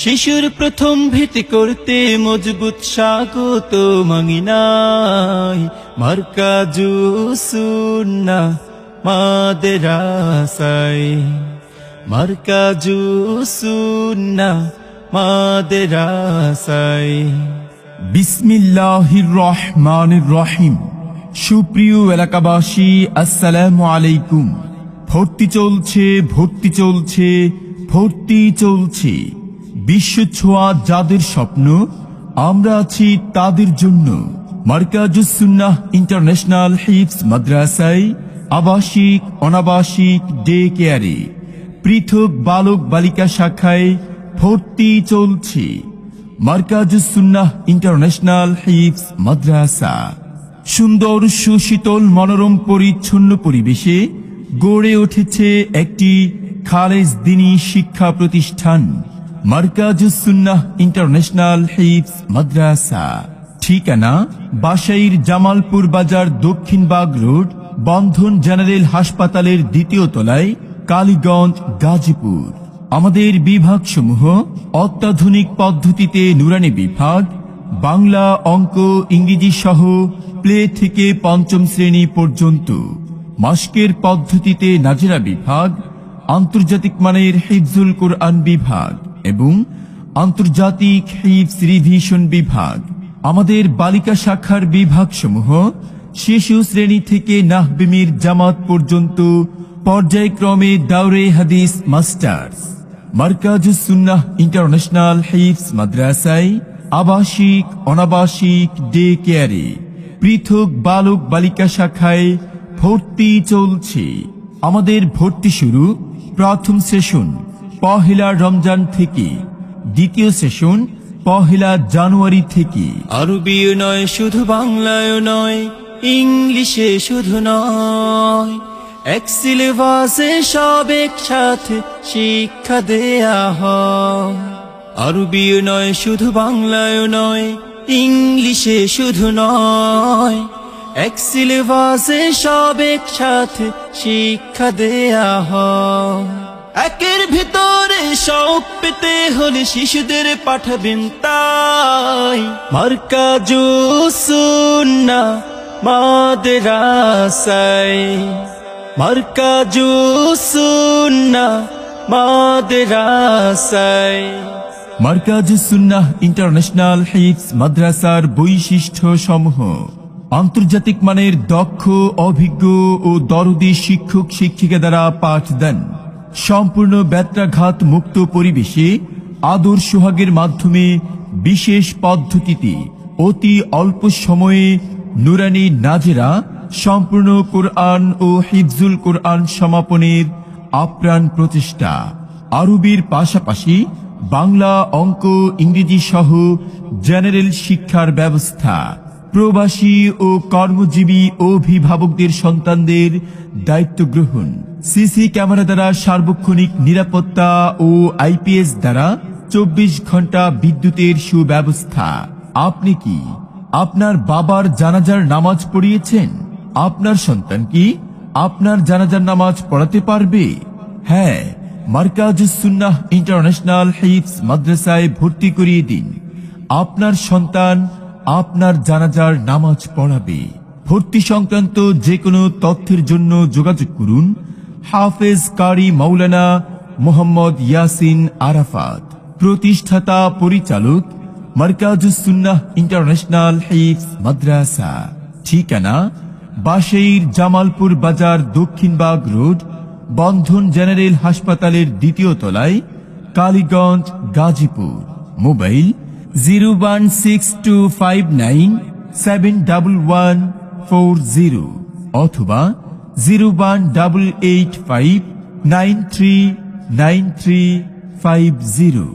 শিশুর প্রথম ভীতি করতে মজবুত স্বাগত মাঙিনাই। মার্কাজু সুন্না মাদেরাসাই মার্কাজু সুন্না মাদেরাসাই বিসমিল্লাহির রহমানির রহিম। সুপ্রিয় এলাকাবাসী, আসসালামু আলাইকুম। ভর্তি চলছে ভর্তি চলছে ভর্তি চলছে। বিশ্ব ছোঁয়া যাদের স্বপ্ন, আমরা আছি তাদের জন্য। মার্কাজুসুন্নাহ ইন্টারন্যাশনাল হিপস মাদ্রাসায় আবাসিক, অনাবাসিক ডে কেয়ারে পৃথক বালক বালিকা শাখায় ভর্তি চলছে। মার্কাজুসুন্নাহ ইন্টারন্যাশনাল হিপস মাদ্রাসা। সুন্দর, সুশীতল, মনোরম, পরিচ্ছন্ন পরিবেশে গড়ে উঠেছে একটি খালেজ দিনী শিক্ষা প্রতিষ্ঠান। মার্কাজুসুন্নাহ ইন্টারন্যাশনাল হিপস মাদ্রাসা। ঠিকানা বাসাইর জামালপুর বাজার দক্ষিণ বাগ রোড, বন্ধন জেনারেল হাসপাতালের দ্বিতীয় তলায় কালীগঞ্জ, গাজীপুর। আমাদের বিভাগসমূহ অত্যাধুনিক পদ্ধতিতে নুরানি বিভাগ, বাংলা অঙ্ক, ইংরেজি সহ প্লে থেকে পঞ্চম শ্রেণি পর্যন্ত। মাস্কের পদ্ধতিতে নাজেরা বিভাগ, আন্তর্জাতিক মানের হিফজুল কোরআন বিভাগ। এবং আন্তর্জাতিক হিফস রিভিশন বিভাগ। আমাদের বালিকা শাখার বিভাগসমূহ শিশু শ্রেণি থেকে নাহবিমির জামাত পর্যন্ত পর্যায়ক্রমে দাউরে হাদিস মাস্টার্স, মার্কাজুস সুন্নাহ ইন্টারন্যাশনাল হিফস মাদ্রাসায় আবাসিক, অনাবাসিক, ডে কেয়ারে পৃথক বালক বালিকা শাখায় ভর্তি চলছে। আমাদের ভর্তি শুরু প্রথম সেশন। পহেলা রমজান থেকে, দ্বিতীয় সেশন, পহেলা জানুয়ারি থেকে। আরবিও নয়, শুধু বাংলায় নয়, ইংলিশে শুধু নয়। এক সিলেবাসে সব একসাথে শিক্ষা দেয়া হয়। আরবিও নয়, শুধু বাংলায় নয়, ইংলিশে শুধু নয়। এক সিলেবাসে সব একসাথে শিক্ষা দেয়া হয়। একের ভিতরে সব পেতে হলে শিশুদের পাঠাবেন তাই। মার্কাজু সুন্না মাদেরাসাই মার্কাজু সুন্না মাদেরাসাই মার্কাজুস সুন্নাহ ইন্টারন্যাশনাল হিফস মাদ্রাসার বৈশিষ্ট্য সমূহ। আন্তর্জাতিক মানের দক্ষ, অভিজ্ঞ ও দরদি শিক্ষক শিক্ষিকা দ্বারা পাঠ দেন। সম্পূর্ণ ব্যত্রাঘাত মুক্ত পরিবেশে আদর সোহাগের মাধ্যমে বিশেষ পদ্ধতিতে অতি অল্প সময়ে নুরানি নাজেরা সম্পূর্ণ কোরআন ও হিফজুল কোরআন সমাপনের আপ্রাণ প্রচেষ্টা। আরবির পাশাপাশি বাংলা অঙ্ক, ইংরেজি সহ জেনারেল শিক্ষার ব্যবস্থা। প্রবাসী ও কর্মজীবী অভিভাবকদের সন্তানদের দায়িত্ব গ্রহণ। সিসি ক্যামেরা দ্বারা সার্বক্ষণিক নিরাপত্তা ও আইপিএস দ্বারা চব্বিশ ঘণ্টা বিদ্যুতের সুব্যবস্থা। আপনি কি আপনার বাবার জানাজার নামাজ পড়িয়েছেন? আপনার সন্তান কি আপনার জানাজার নামাজ পড়াতে পারবে? হ্যাঁ মার্কাজ সুন্নাহ ইন্টারন্যাশনাল হিফস মাদ্রাসায় ভর্তি করিয়ে দিন। আপনার সন্তান আপনার জানাজার নামাজ পড়াবে। ভর্তি সংক্রান্ত যে কোনো তথ্যের জন্য যোগাযোগ করুন। হাফেজ কারি মাওলানা মোহাম্মদ ইয়াসিন আরাফাত। প্রতিষ্ঠাতা পরিচালক মার্কাজুস সুন্নাহ ইন্টারন্যাশনাল হিফস মাদ্রাসা। ঠিকানা বাসেইর জামালপুর বাজার দক্ষিণবাগ রোড, বন্ধন জেনারেল হাসপাতালের দ্বিতীয় তলায়, Kaliganj Gazipur. Mobile zero one six two five nine seven double one four zero অথবা zero one double eight five nine three nine three five zero